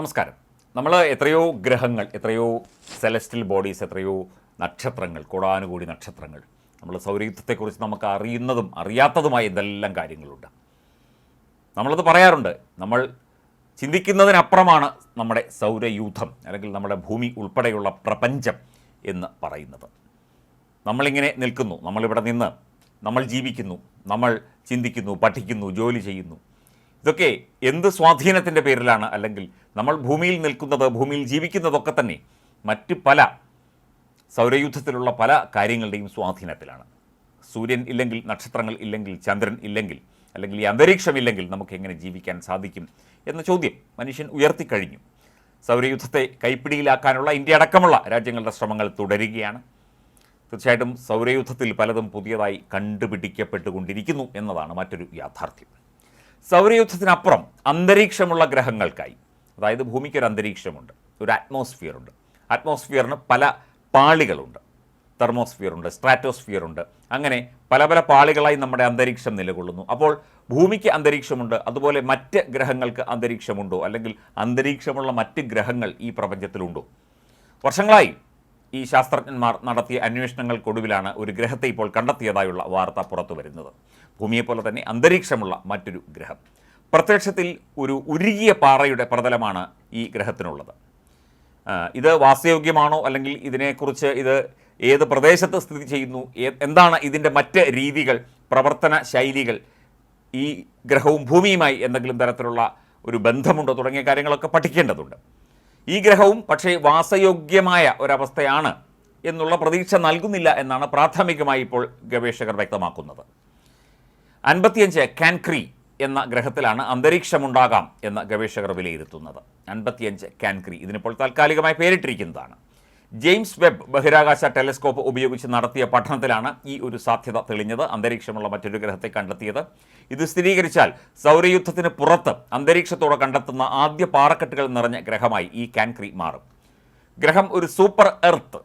നമസ്കാരം. നമ്മൾ എത്രയോ ഗ്രഹങ്ങൾ എത്രയോ സെലസ്റ്റൽ ബോഡീസ് എത്രയോ നക്ഷത്രങ്ങൾ കൂടാനുകൂടി നക്ഷത്രങ്ങൾ. നമ്മൾ സൗരയുദ്ധത്തെക്കുറിച്ച് നമുക്ക് അറിയുന്നതും അറിയാത്തതുമായ എന്തെല്ലാം കാര്യങ്ങളുണ്ട്. നമ്മളത് പറയാറുണ്ട്. നമ്മൾ ചിന്തിക്കുന്നതിനപ്പുറമാണ് നമ്മുടെ സൗരയൂഥം അല്ലെങ്കിൽ നമ്മുടെ ഭൂമി ഉൾപ്പെടെയുള്ള പ്രപഞ്ചം എന്ന് പറയുന്നത്. നമ്മളിങ്ങനെ നിൽക്കുന്നു. നമ്മളിവിടെ നിന്ന് നമ്മൾ ജീവിക്കുന്നു. നമ്മൾ ചിന്തിക്കുന്നു പഠിക്കുന്നു ജോലി ചെയ്യുന്നു. ഇതൊക്കെ എന്ത് സ്വാധീനത്തിന്റെ പേരിലാണ്? അല്ലെങ്കിൽ നമ്മൾ ഭൂമിയിൽ നിൽക്കുന്നത് ഭൂമിയിൽ ജീവിക്കുന്നതൊക്കെ തന്നെ മറ്റ് പല സൗരയുദ്ധത്തിലുള്ള പല കാര്യങ്ങളുടെയും സ്വാധീനത്തിലാണ്. സൂര്യൻ ഇല്ലെങ്കിൽ നക്ഷത്രങ്ങൾ ഇല്ലെങ്കിൽ ചന്ദ്രൻ ഇല്ലെങ്കിൽ അല്ലെങ്കിൽ ഈ അന്തരീക്ഷമില്ലെങ്കിൽ നമുക്ക് എങ്ങനെ ജീവിക്കാൻ സാധിക്കും എന്ന ചോദ്യം മനുഷ്യൻ ഉയർത്തിക്കഴിഞ്ഞു. സൗരയുദ്ധത്തെ കൈപ്പിടിയിലാക്കാനുള്ള ഇന്ത്യ അടക്കമുള്ള രാജ്യങ്ങളുടെ ശ്രമങ്ങൾ തുടരുകയാണ്. തീർച്ചയായിട്ടും സൗരയുദ്ധത്തിൽ പലതും പുതിയതായി കണ്ടുപിടിക്കപ്പെട്ടുകൊണ്ടിരിക്കുന്നു എന്നതാണ് മറ്റൊരു യാഥാർത്ഥ്യം. സൗരയുദ്ധത്തിനപ്പുറം അന്തരീക്ഷമുള്ള ഗ്രഹങ്ങൾക്കായി. അതായത് ഭൂമിക്കൊരു അന്തരീക്ഷമുണ്ട് ഒരു അറ്റ്മോസ്ഫിയർ ഉണ്ട് അറ്റ്മോസ്ഫിയറിന് പല പാളികളുണ്ട്. തെർമോസ്ഫിയർ ഉണ്ട് സ്ട്രാറ്റോസ്ഫിയർ ഉണ്ട് അങ്ങനെ പല പല പാളികളായി നമ്മുടെ അന്തരീക്ഷം നിലകൊള്ളുന്നു. അപ്പോൾ ഭൂമിക്ക് അന്തരീക്ഷമുണ്ട് അതുപോലെ മറ്റ് ഗ്രഹങ്ങൾക്ക് അന്തരീക്ഷമുണ്ടോ? അല്ലെങ്കിൽ അന്തരീക്ഷമുള്ള മറ്റ് ഗ്രഹങ്ങൾ ഈ പ്രപഞ്ചത്തിലുണ്ടോ? വർഷങ്ങളായി ഈ ശാസ്ത്രജ്ഞന്മാർ നടത്തിയ അന്വേഷണങ്ങൾക്കൊടുവിലാണ് ഒരു ഗ്രഹത്തെ ഇപ്പോൾ കണ്ടെത്തിയതായുള്ള വാർത്ത പുറത്തു വരുന്നത് ഭൂമിയെപ്പോലെ തന്നെ അന്തരീക്ഷമുള്ള മറ്റൊരു ഗ്രഹം. പ്രത്യക്ഷത്തിൽ ഒരു ഉരുകിയ പാറയുടെ പ്രതലമാണ് ഈ ഗ്രഹത്തിനുള്ളത്. ഇത് വാസയോഗ്യമാണോ അല്ലെങ്കിൽ ഇതിനെക്കുറിച്ച് ഇത് ഏത് പ്രദേശത്ത് സ്ഥിതി ചെയ്യുന്നു? എന്താണ് ഇതിന്റെ മറ്റ് രീതികൾ പ്രവർത്തന ശൈലികൾ? ഈ ഗ്രഹവും ഭൂമിയുമായി എന്തെങ്കിലും തരത്തിലുള്ള ഒരു ബന്ധമുണ്ടോ? തുടങ്ങിയ കാര്യങ്ങളൊക്കെ പഠിക്കേണ്ടതുണ്ട്. ഈ ഗ്രഹവും പക്ഷേ വാസയോഗ്യമായ ഒരവസ്ഥയാണ് എന്നുള്ള പ്രതീക്ഷ നൽകുന്നില്ല എന്നാണ് പ്രാഥമികമായി ഇപ്പോൾ ഗവേഷകർ വ്യക്തമാക്കുന്നത്. അൻപത്തിയഞ്ച് കാൻക്രി എന്ന ഗ്രഹത്തിലാണ് അന്തരീക്ഷമുണ്ടാകാം എന്ന് ഗവേഷകർ വിലയിരുത്തുന്നത്. അൻപത്തിയഞ്ച് കാൻക്രി. ഇതിനിപ്പോൾ താൽക്കാലികമായി പേരിട്ടിരിക്കുന്നതാണ്. ജെയിംസ് വെബ് ബഹിരാകാശ ടെലിസ്കോപ്പ് ഉപയോഗിച്ച് നടത്തിയ പഠനത്തിലാണ് ഈ ഒരു സാധ്യത തെളിഞ്ഞത്. അന്തരീക്ഷമുള്ള മറ്റൊരു ഗ്രഹത്തെ കണ്ടെത്തിയത്. ഇത് സ്ഥിരീകരിച്ചാൽ സൗരയുദ്ധത്തിന് പുറത്ത് അന്തരീക്ഷത്തോടെ കണ്ടെത്തുന്ന ആദ്യ പാറക്കെട്ടുകൾ നിറഞ്ഞ ഗ്രഹമായി ഈ കാൻക്രി മാറും. ഗ്രഹം ഒരു സൂപ്പർ എർത്ത്.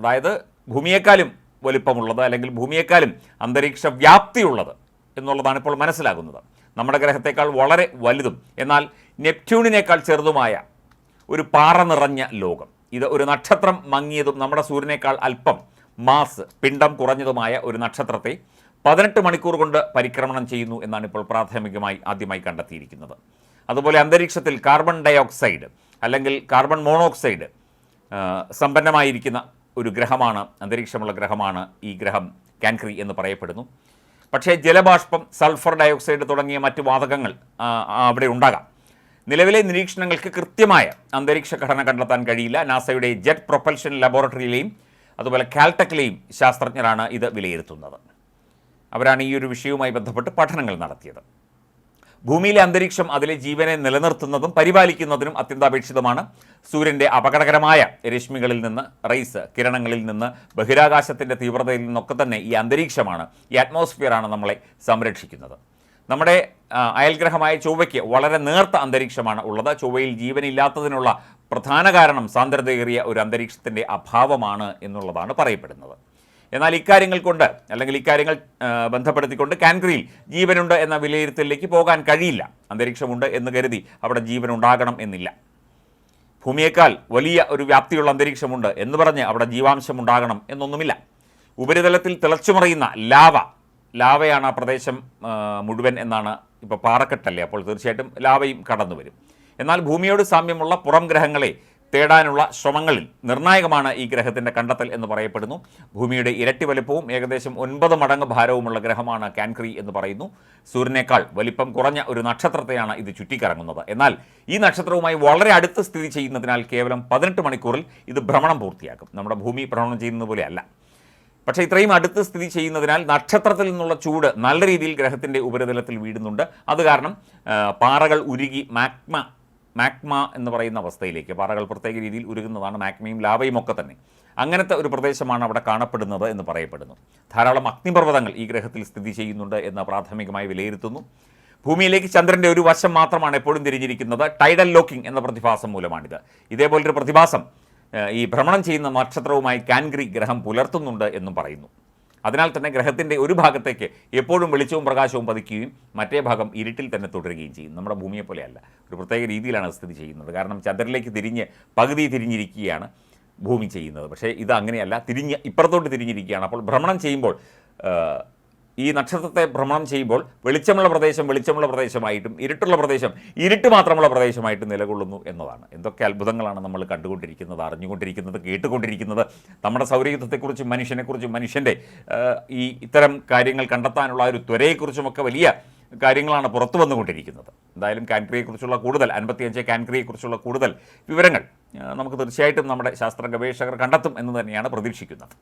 അതായത് ഭൂമിയേക്കാളും വലിപ്പമുള്ളത് അല്ലെങ്കിൽ ഭൂമിയേക്കാളും അന്തരീക്ഷ വ്യാപ്തിയുള്ളത് എന്നുള്ളതാണ് ഇപ്പോൾ മനസ്സിലാകുന്നത്. നമ്മുടെ ഗ്രഹത്തേക്കാൾ വളരെ വലുതും എന്നാൽ നെപ്റ്റ്യൂണിനേക്കാൾ ചെറുതുമായ ഒരു പാറ നിറഞ്ഞ ലോകം. ഇത് ഒരു നക്ഷത്രം മങ്ങിയതും നമ്മുടെ സൂര്യനേക്കാൾ അല്പം മാസ് പിണ്ഡം കുറഞ്ഞതുമായ ഒരു നക്ഷത്രത്തെ പതിനെട്ട് മണിക്കൂർ കൊണ്ട് പരിക്രമണം ചെയ്യുന്നു എന്നാണ് ഇപ്പോൾ പ്രാഥമികമായി ആദ്യമായി കണ്ടെത്തിയിരിക്കുന്നത്. അതുപോലെ അന്തരീക്ഷത്തിൽ കാർബൺ ഡയോക്സൈഡ് അല്ലെങ്കിൽ കാർബൺ മോണോക്സൈഡ് സമ്പന്നമായിരിക്കുന്ന ഒരു ഗ്രഹമാണ് അന്തരീക്ഷമുള്ള ഗ്രഹമാണ് ഈ ഗ്രഹം കാൻക്രി എന്ന് പറയപ്പെടുന്നു. പക്ഷേ ജലബാഷ്പം സൾഫർ ഡയോക്സൈഡ് തുടങ്ങിയ മറ്റ് വാതകങ്ങൾ അവിടെ ഉണ്ടാകാം. നിലവിലെ നിരീക്ഷണങ്ങൾക്ക് കൃത്യമായ അന്തരീക്ഷ ഘടന കണ്ടെത്താൻ കഴിയില്ല. നാസയുടെ ജെറ്റ് പ്രൊപ്പൽഷൻ ലബോറട്ടറിയിലെയും അതുപോലെ കാൽടെക്കിലെയും ശാസ്ത്രജ്ഞരാണ് ഇത് വിലയിരുത്തുന്നത്. അവരാണ് ഈ ഒരു വിഷയവുമായി ബന്ധപ്പെട്ട് പഠനങ്ങൾ നടത്തിയത്. ഭൂമിയിലെ അന്തരീക്ഷം അതിലെ ജീവനെ നിലനിർത്തുന്നതും പരിപാലിക്കുന്നതിനും അത്യന്താപേക്ഷിതമാണ്. സൂര്യന്റെ അപകടകരമായ രശ്മികളിൽ നിന്ന് റൈസ് കിരണങ്ങളിൽ നിന്ന് ബഹിരാകാശത്തിന്റെ തീവ്രതയിൽ നിന്നൊക്കെ തന്നെ ഈ അന്തരീക്ഷമാണ് ഈ അറ്റ്മോസ്ഫിയറാണ് നമ്മളെ സംരക്ഷിക്കുന്നത്. നമ്മുടെ അയൽഗ്രഹമായ ചൊവ്വയ്ക്ക് വളരെ നേർത്ത അന്തരീക്ഷമാണ് ഉള്ളത്. ചൊവ്വയിൽ ജീവനില്ലാത്തതിനുള്ള പ്രധാന കാരണം സാന്ദ്രതയേറിയ ഒരു അന്തരീക്ഷത്തിന്റെ അഭാവമാണ് എന്നുള്ളതാണ് പറയപ്പെടുന്നത്. എന്നാൽ ഇക്കാര്യങ്ങൾ കൊണ്ട് അല്ലെങ്കിൽ ഇക്കാര്യങ്ങൾ ബന്ധപ്പെടുത്തിക്കൊണ്ട് കാൻക്രിയിൽ ജീവനുണ്ട് എന്ന വിലയിരുത്തലിലേക്ക് പോകാൻ കഴിയില്ല. അന്തരീക്ഷമുണ്ട് എന്ന് കരുതി അവിടെ ജീവൻ ഉണ്ടാകണം എന്നില്ല. ഭൂമിയേക്കാൾ വലിയ ഒരു വ്യാപ്തിയുള്ള അന്തരീക്ഷമുണ്ട് എന്ന് പറഞ്ഞ് അവിടെ ജീവാംശം ഉണ്ടാകണം എന്നൊന്നുമില്ല. ഉപരിതലത്തിൽ തിളച്ചുമറിയുന്ന ലാവ ലാവയാണ് ആ പ്രദേശം മുഴുവൻ എന്നാണ് ഇപ്പോൾ പാറക്കെട്ടല്ലേ? അപ്പോൾ തീർച്ചയായിട്ടും ലാവയും കടന്നു വരും. എന്നാൽ ഭൂമിയോട് സാമ്യമുള്ള പുറം ഗ്രഹങ്ങളെ തേടാനുള്ള ശ്രമങ്ങളിൽ നിർണായകമാണ് ഈ ഗ്രഹത്തിന്റെ കണ്ടെത്തൽ എന്ന് പറയപ്പെടുന്നു. ഭൂമിയുടെ ഇരട്ടി വലിപ്പവും ഏകദേശം ഒൻപത് മടങ്ങ് ഭാരവുമുള്ള ഗ്രഹമാണ് കാൻക്രി എന്ന് പറയുന്നു. സൂര്യനേക്കാൾ വലിപ്പം കുറഞ്ഞ ഒരു നക്ഷത്രത്തെയാണ് ഇത് ചുറ്റിക്കറങ്ങുന്നത്. എന്നാൽ ഈ നക്ഷത്രവുമായി വളരെ അടുത്ത് സ്ഥിതി ചെയ്യുന്നതിനാൽ കേവലം പതിനെട്ട് മണിക്കൂറിൽ ഇത് ഭ്രമണം പൂർത്തിയാക്കും. നമ്മുടെ ഭൂമി ഭ്രമണം ചെയ്യുന്നത് പോലെയല്ല. പക്ഷേ ഇത്രയും അടുത്ത് സ്ഥിതി ചെയ്യുന്നതിനാൽ നക്ഷത്രത്തിൽ നിന്നുള്ള ചൂട് നല്ല രീതിയിൽ ഗ്രഹത്തിന്റെ ഉപരിതലത്തിൽ വീഴുന്നുണ്ട്. അത് കാരണം പാറകൾ ഉരുകി മാഗ്മ മാഗ്മ എന്ന് പറയുന്ന അവസ്ഥയിലേക്ക് പാറകൾ പ്രത്യേക രീതിയിൽ ഉരുകുന്നതാണ് മാഗ്മയും ലാവയും ഒക്കെ തന്നെ. അങ്ങനത്തെ ഒരു പ്രദേശമാണ് അവിടെ കാണപ്പെടുന്നത് എന്ന് പറയപ്പെടുന്നു. ധാരാളം അഗ്നിപർവതങ്ങൾ ഈ ഗ്രഹത്തിൽ സ്ഥിതി ചെയ്യുന്നുണ്ട് എന്ന് പ്രാഥമികമായി വിലയിരുത്തുന്നു. ഭൂമിയിലേക്ക് ചന്ദ്രന്റെ ഒരു വശം മാത്രമാണ് എപ്പോഴും തിരിഞ്ഞിരിക്കുന്നത്. ടൈഡൽ ലോക്കിംഗ് എന്ന പ്രതിഭാസം മൂലമാണിത്. ഇതേപോലൊരു പ്രതിഭാസം ഈ ഭ്രമണം ചെയ്യുന്ന നക്ഷത്രവുമായി കാൻഗ്രി ഗ്രഹം പുലർത്തുന്നുണ്ട് എന്നും പറയുന്നു. അതിനാൽ തന്നെ ഗ്രഹത്തിന്റെ ഒരു ഭാഗത്തേക്ക് എപ്പോഴും വെളിച്ചവും പ്രകാശവും പതിക്കുകയും മറ്റേ ഭാഗം ഇരുട്ടിൽ തന്നെ തുടരുകയും ചെയ്യും. നമ്മുടെ ഭൂമിയെ പോലെയല്ല. ഒരു പ്രത്യേക രീതിയിലാണ് സ്ഥിതി ചെയ്യുന്നത്. കാരണം ചന്ദ്രനിലേക്ക് തിരിഞ്ഞ് പകുതി തിരിഞ്ഞിരിക്കുകയാണ് ഭൂമി ചെയ്യുന്നത്. പക്ഷേ ഇത് അങ്ങനെയല്ല. തിരിഞ്ഞ് ഇപ്പുറത്തോട്ട് തിരിഞ്ഞിരിക്കുകയാണ്. അപ്പോൾ ഭ്രമണം ചെയ്യുമ്പോൾ ഈ നക്ഷത്രത്തെ ഭ്രമണം ചെയ്യുമ്പോൾ വെളിച്ചമുള്ള പ്രദേശം വെളിച്ചമുള്ള പ്രദേശമായിട്ടും ഇരുട്ടുള്ള പ്രദേശം ഇരുട്ട് മാത്രമുള്ള പ്രദേശമായിട്ടും നിലകൊള്ളുന്നു എന്നതാണ്. എന്തൊക്കെ അത്ഭുതങ്ങളാണ് നമ്മൾ കണ്ടുകൊണ്ടിരിക്കുന്നത് അറിഞ്ഞുകൊണ്ടിരിക്കുന്നത് കേട്ടുകൊണ്ടിരിക്കുന്നത്. നമ്മുടെ സൗരയുദ്ധത്തെക്കുറിച്ചും മനുഷ്യനെക്കുറിച്ചും മനുഷ്യന്റെ ഈ ഇത്തരം കാര്യങ്ങൾ കണ്ടെത്താനുള്ള ഒരു ത്വരയെക്കുറിച്ചുമൊക്കെ വലിയ കാര്യങ്ങളാണ് പുറത്തു വന്നുകൊണ്ടിരിക്കുന്നത്. എന്തായാലും കാൻക്രിയെക്കുറിച്ചുള്ള കൂടുതൽ അൻപത്തിയഞ്ച് കാൻക്രിയെക്കുറിച്ചുള്ള കൂടുതൽ വിവരങ്ങൾ നമുക്ക് തീർച്ചയായിട്ടും നമ്മുടെ ശാസ്ത്ര ഗവേഷകർ കണ്ടെത്തും എന്ന് തന്നെയാണ് പ്രതീക്ഷിക്കുന്നത്.